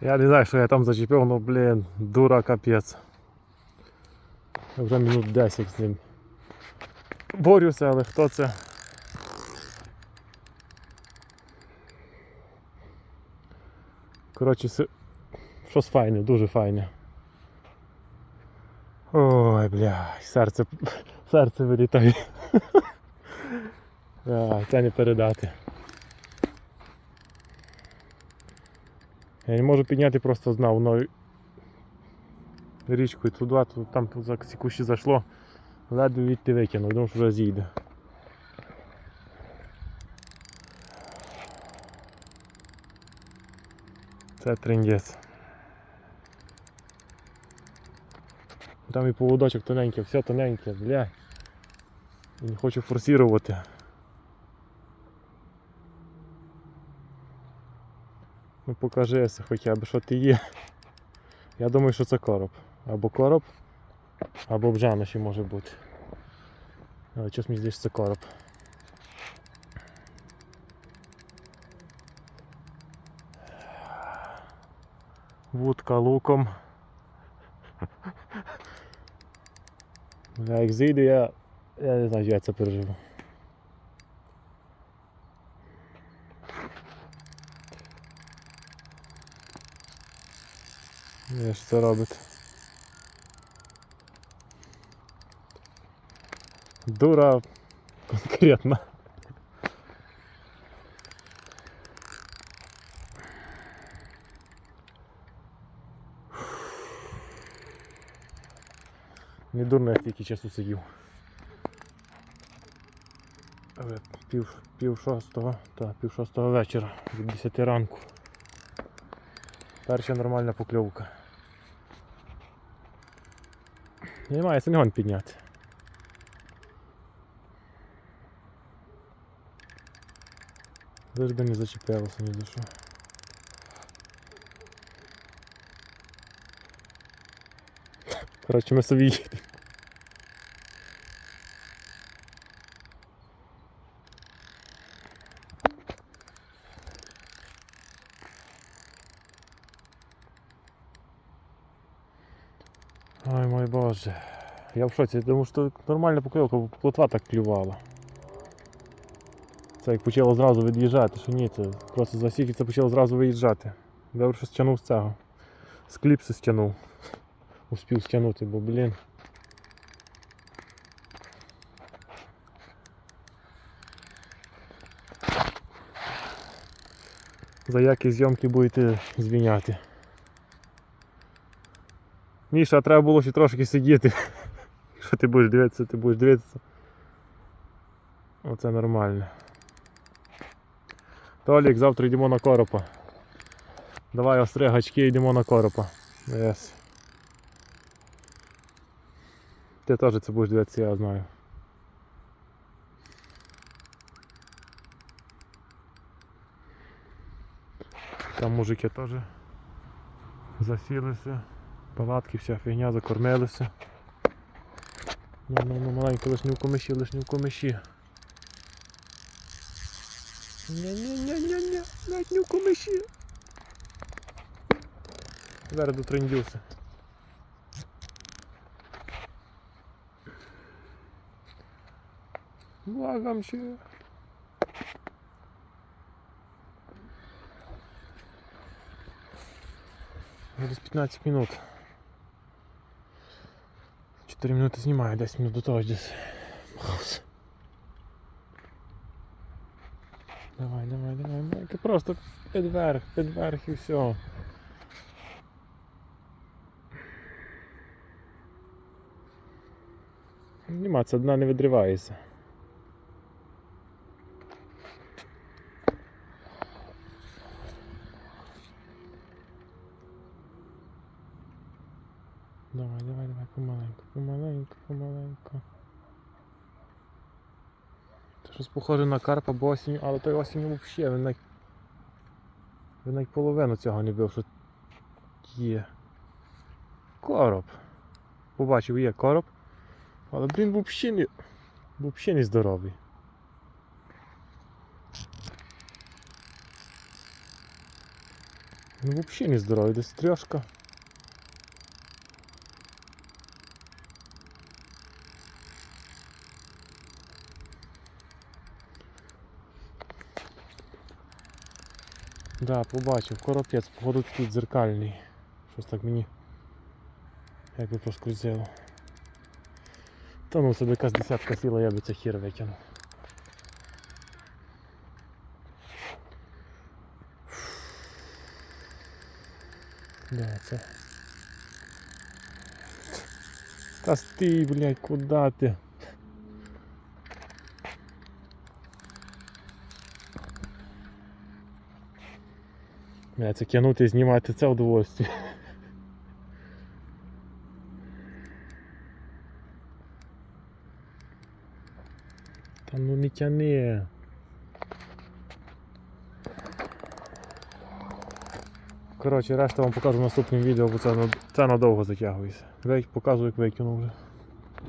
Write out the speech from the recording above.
Я не знаю, що я там зачепив, ну блін, дура капець. Я вже минут 10 з ним. Борюся, але хто це? Коротше, щось файне, дуже файне. Ой, бля, серце, серце вилітає. Це не передати. Я не можу підняти просто знав, воно річкою туди, то там за кущі зайшло, ледве відти викинув, думав, що вже зійде. Це трендець. Там і поводочок тоненький, все тоненьке, бля. І не хочу форсувати. Ну покажися хоча б, що ти є. Я думаю, що це короб. Або короб, або бджана ще може бути. Але щось мені здається, це короб. Вудка луком. Як зійде, я, я не знаю, я це переживу. Я що це робить? Дура конкретно. Не дурно, я тільки часу сидів. Пів, пів шостого, та пів шостого вечора від 10 ранку. Перша нормальна покльовка. Немає, це не гон підняти. Би не зачепилося ні за що. Коротше, ми собі їдемо. Ой мой боже. Я в шоці, тому що нормальна покльовка, плотва так клювала. Це як почало зразу від'їжджати, що ні, це просто засік і це почало зразу виїжджати. Добре, що стягнув з цього. З кліпси стягнув. Успів стягнути, бо блін. За які зйомки будете звіняти. Міша, треба було ще трошки сидіти. Якщо ти будеш дивитися, ти будеш дивитися. Оце нормально. Толік, завтра йдемо на коропа. Давай остри гачки йдемо на коропа. Yes. Ти теж це будеш дивитися, я знаю. Там мужики теж засілися. Палатки, вся фігня, закормилися. Ну, ну, ну, маленько лиш в комиші, лиш в комиші. Ня-ня-ня-ня-ня, навіть не в комиші. Зараз дотрендюся. Благам ще. Через 15 минут. 4 минути знімаю, 10 минут до того ж десь. Маус. Давай, давай, давай, майка, просто підверх, підверх і все. Нема, це дна не відривається. Давай, давай, давай, помаленьку, помаленьку, помаленьку. Це щось похоже на карпа, бо осінню, але той осінню взагалі він навіть, він навіть половину цього не бив, що є. Короб. Побачив, є короб. Але блін взагалі не, взагалі не здоровий. Ну взагалі не здоровий, десь трьошка. Да, побачив, коропець, походу такий дзеркальний. Щось так мені якби проскрузило. Та ну б якась десятка сіла, я би це хір викинув. Да, це. Та стій, блядь, куди ти? Це кинути і знімати це удовольствие. Та ну не тяни. Коротше, решта вам покажу в наступному відео, бо це, надовго затягується. Вик- Показую, як викинув вже.